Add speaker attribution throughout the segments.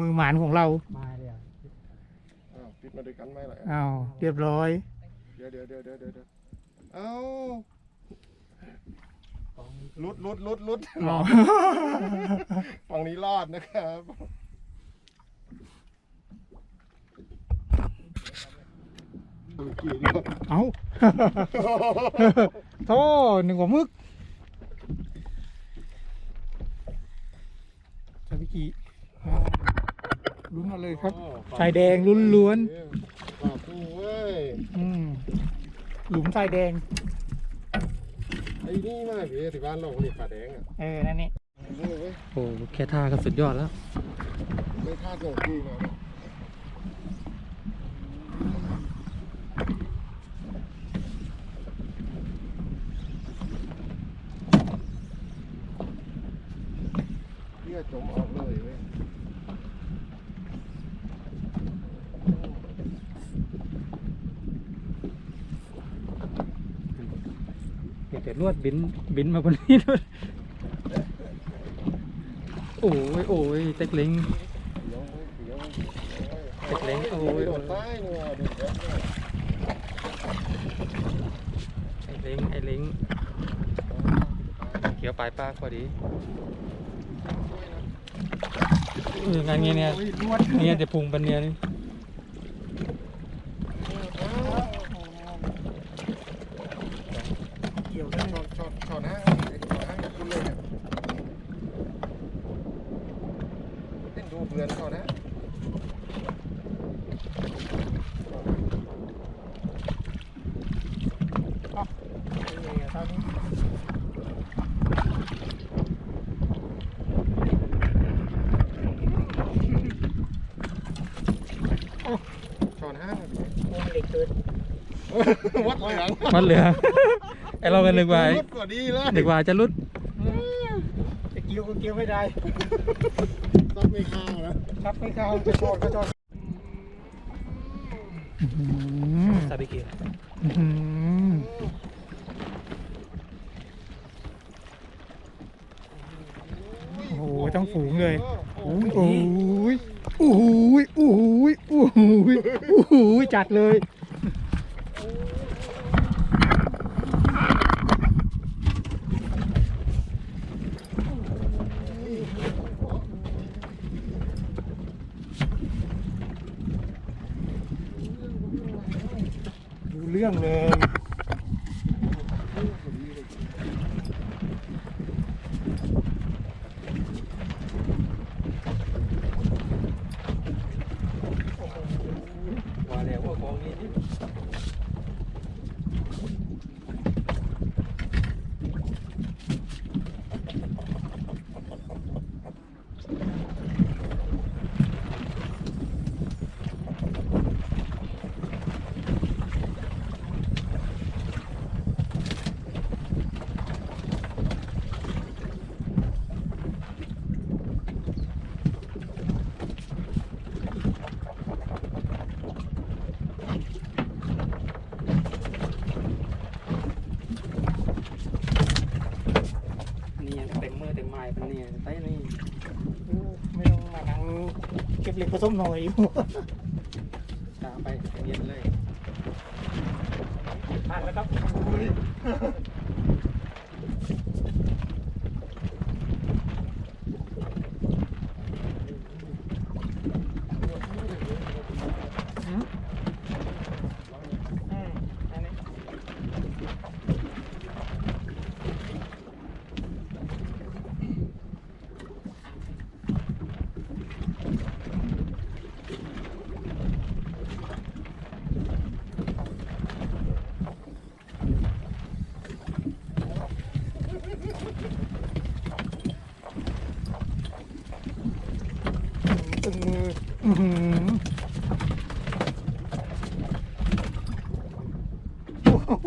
Speaker 1: มือหมานของเรา
Speaker 2: มาเลยอะ
Speaker 3: อ้าวติดมาด้วยกันไหมล่ะ
Speaker 1: อ้าวเรียบร้อย
Speaker 3: เดี๋ยวเดี๋ยวเดี๋ยวเดี๋ยวเดี๋ยวเดี๋ยวเอ้า
Speaker 2: ของ
Speaker 3: ลุดลุดลุดลุด
Speaker 1: อ๋อ
Speaker 3: ฝั่งนี้รอดนะครับเมื่อกี้เนี่ย
Speaker 1: เอาโท่หนึ่งกว่ามึกชาบิกิอ่า ลุ้นมาเลยครับชายแดงล้วน
Speaker 3: ปากกูเว้ย
Speaker 1: ๆอืมหลุมชายแดง
Speaker 3: ไอ้นี่มากเลยที่บ้านเราเรียกปลาแดงอะ
Speaker 1: เออ นั่นนี่
Speaker 3: นี่เว้ย
Speaker 2: โอ้แค่ท่าก็สุดยอดแล้ว
Speaker 3: ไม่ท่าส่งกูมาเนี่ยเลือดจมออกเลยเว้ย
Speaker 2: เดี๋ยวแต่ ลวดบินบินมาบนนี้ด้วยโอ้ยโอ้ยเต็กเล้ง
Speaker 3: เดี๋ยวเว้ยเดี๋ยวเว้ย
Speaker 2: เด็กเล้งโอ้ย
Speaker 3: โดนใต้ย
Speaker 2: ไอ้เล้งไอ้เล้งเขียวปลายปากพอดีงานเงี้ยเนี่ย
Speaker 1: โอ้ย
Speaker 2: เนี่ยจะพุงเปันเนี่ยนี่
Speaker 1: เกี่ยวได้
Speaker 3: ช็อตช็อตช็อตฮะช็อตฮะกับคุณเลยเนี่ยเต้นดูเพื่อนช็อตฮะ
Speaker 1: นี่ครับ
Speaker 3: ช็อตฮะ
Speaker 1: โอ้มันเด็กเกิน
Speaker 3: วัดเหลือง
Speaker 2: มันเหลือไอเรากันนึกว่า
Speaker 3: วัดกว่าดีเลย
Speaker 2: นึกว่าจะรุด
Speaker 1: จะเกี่ยวก็เกี่ยวไม่ได้
Speaker 3: ต้องไม่ข้าวนะ
Speaker 1: ครับไม่เข้าจะชอดก็ชอด
Speaker 2: ซาบิเกะ
Speaker 1: โอ้โหต้องฝูงเลยโอ้ยโอ้ยโอ้ยโอ้ยโอ้ยโอ้ยจัดเลย รื่องเลย
Speaker 2: ว่าแล้วว่าของนี้ นี่ยังเต็มมือเต็มไม้ เป็นเนี่ยไต้นี่
Speaker 1: ไม่ต้องมานั่งเก็บเหล็กผสมหน่อยอยู่
Speaker 2: ตามไปเย็นเลย
Speaker 1: ผ่านแล้วครับอืมอันนี้ตึงมืออื้อหือโอ้โห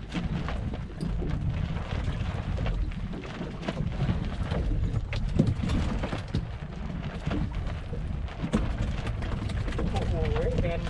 Speaker 1: โอ้โหแมน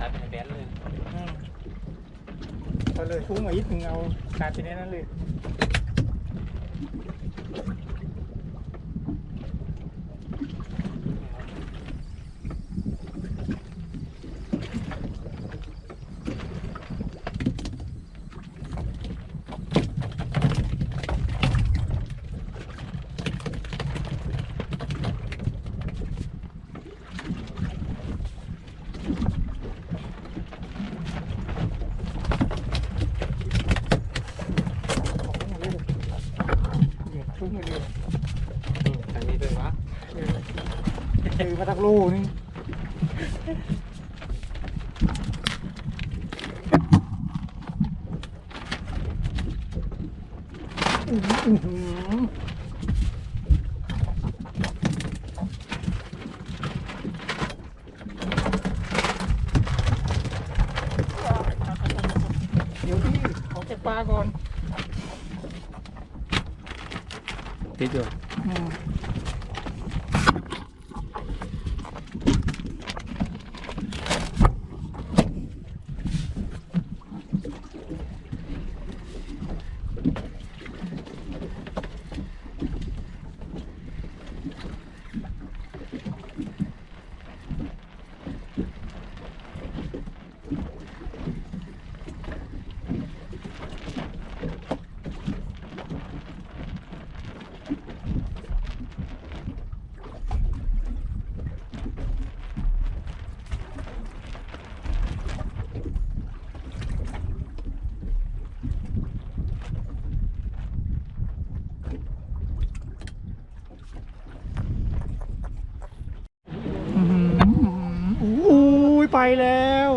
Speaker 2: ตัดเป็นแบนเลย
Speaker 1: อืมพอ เลยฟุ้งมาอีกหนึ่งเอาการเป็นนั้นเลยฟุ้งมาเลย
Speaker 2: ทางนี้ด้วยวะ
Speaker 1: คือมาทักลูกนี่อื้อหือเดี๋ยวพี่ออกจากปลาก่อน
Speaker 2: ติดอยู่
Speaker 1: อืมอื้อหืออุ้ย ไปแล้ว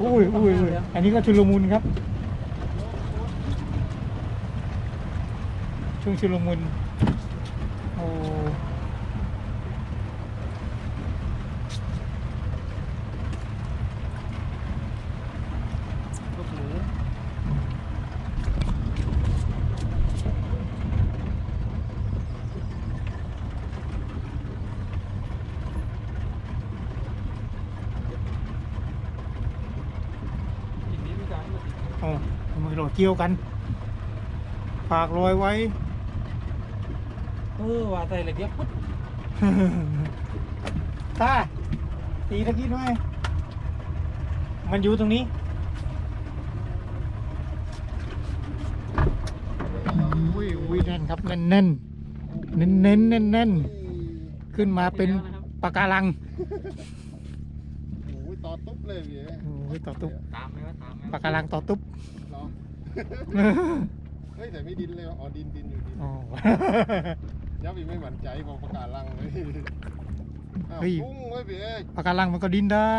Speaker 1: อุ้ยอุ้ยอุ้ยอันนี้ก็ชุลมุนครับ ช่วงชุลมุนโอ้
Speaker 2: ลูกหมู
Speaker 1: โอ้มือโหลดเกี่ยวกัน ฝากรอยไว้
Speaker 2: เออว่าแต่เลยเดียวปุ๊บ
Speaker 1: ตาตีตะกี้ด้วยมันอยู่ตรงนี้ อุ้ยอุ้ยแน่นครับแน่นแน่นเน้นเน้นแน่นแน่นขึ้นมาเป็นปะการัง
Speaker 3: โอ้ยต่อตุ๊บเลยพี่
Speaker 1: โอ้ยต่อตุ๊บ
Speaker 2: ตามไหมว่าตามไหม
Speaker 1: ปะการังต่อตุ๊บ
Speaker 3: เหรอเฮ้ยแต่ไม่ดินเลยอ๋อดินดินอยู่ดิน
Speaker 1: อ๋อ
Speaker 3: ยับอีกไม่หวั่นใจพอประกาศลังเลยอ้าว
Speaker 1: เฮ้ย
Speaker 3: พุ่งไว้พี่เอก
Speaker 1: ปะการังมันก็ดินได้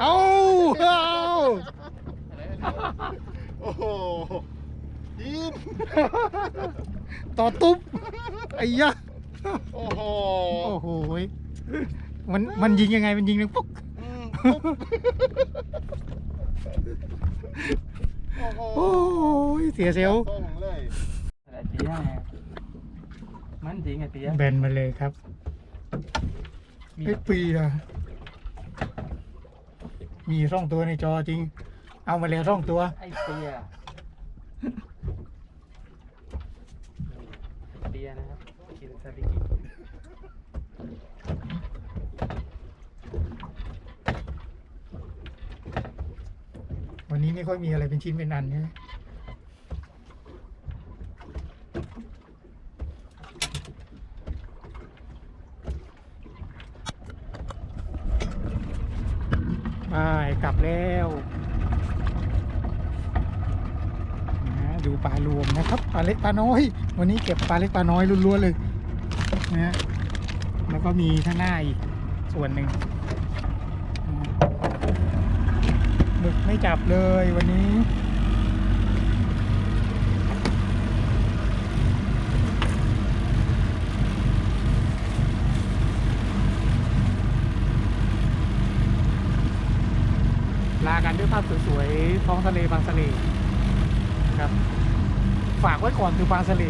Speaker 1: เอ้าเอ้า
Speaker 3: โอ้โหดิน
Speaker 1: ต่อตุ๊บไอ้ยะ
Speaker 3: โอ้โห
Speaker 1: โอ้โหยมันมันยิงยังไงมันยิงเลยปุ๊ก
Speaker 3: อืมปุ๊บ โอ้โห
Speaker 1: โอ้ยเสียเซลล
Speaker 3: ส่งเลย
Speaker 2: อะไรเตี้ยมันจริงไงเตี้ย
Speaker 1: แบนมาเลยครับ
Speaker 2: มี
Speaker 1: ไอ้ปีอะมีร่องตัวในจอจริง เอามาแล้วร่องตัว
Speaker 2: ไอ้เตี้ยเตี้ยนะครับกินซาบิกิ
Speaker 1: วันนี้ไม่ค่อยมีอะไรเป็นชิ้นเป็นอันใช่ไหมไปกลับแล้วนะดูปลารวมนะครับปลาเล็กปลาน้อย วันนี้เก็บปลาเล็กปลาน้อยล้วนๆเลยนะฮะแล้วก็มีข้างหน้าอีกส่วนหนึ่งอืม หมึกไม่จับเลยวันนี้ ลากันด้วยภาพสวยๆท้องทะเลบางสะเลนะครับ ฝากไว้ก่อนคือบางสะเล